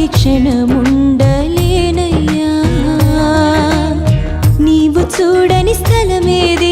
ఆగి క్షణముండలేనయ్యా. నీవు చూడని స్థలమేది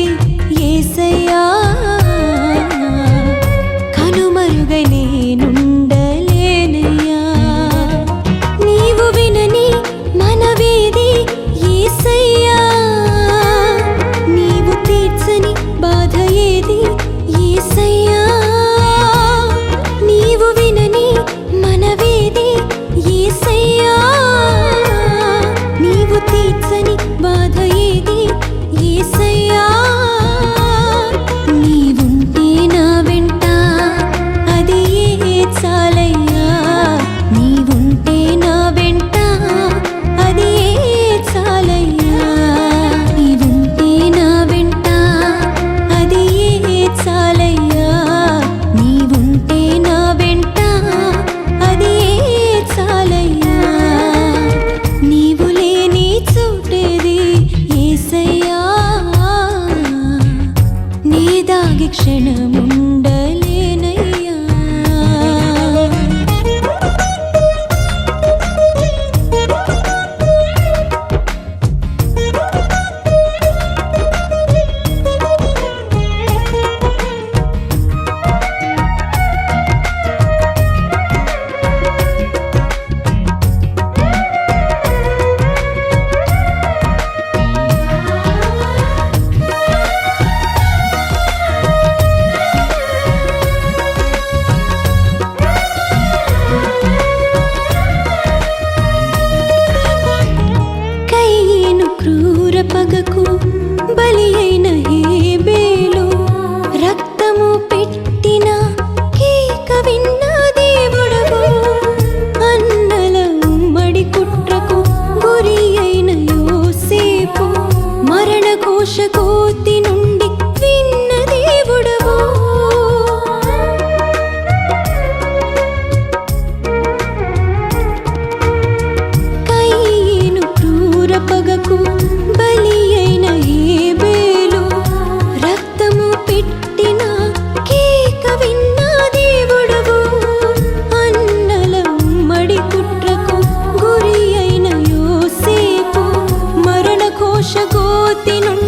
ఆకాశకోతి నుండి విన్న దేవుడవు. కయ్యేను క్రూర పగకు బలి అయిన హేబేలు రక్తము పెట్టిన కేక విన్న దేవుడవు. అన్నల ఉమ్మడి కుట్రకు గురి అయిన యోసేపు మరణ కోశకోతి నుండి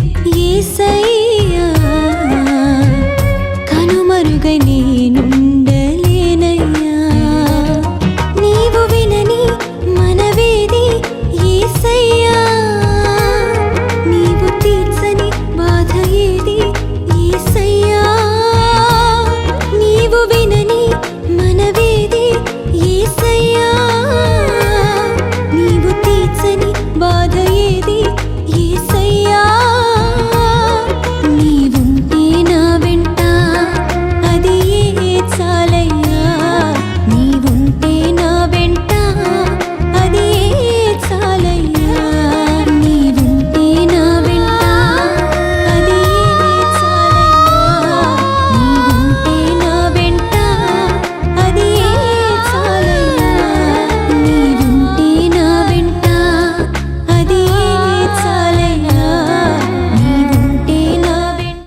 say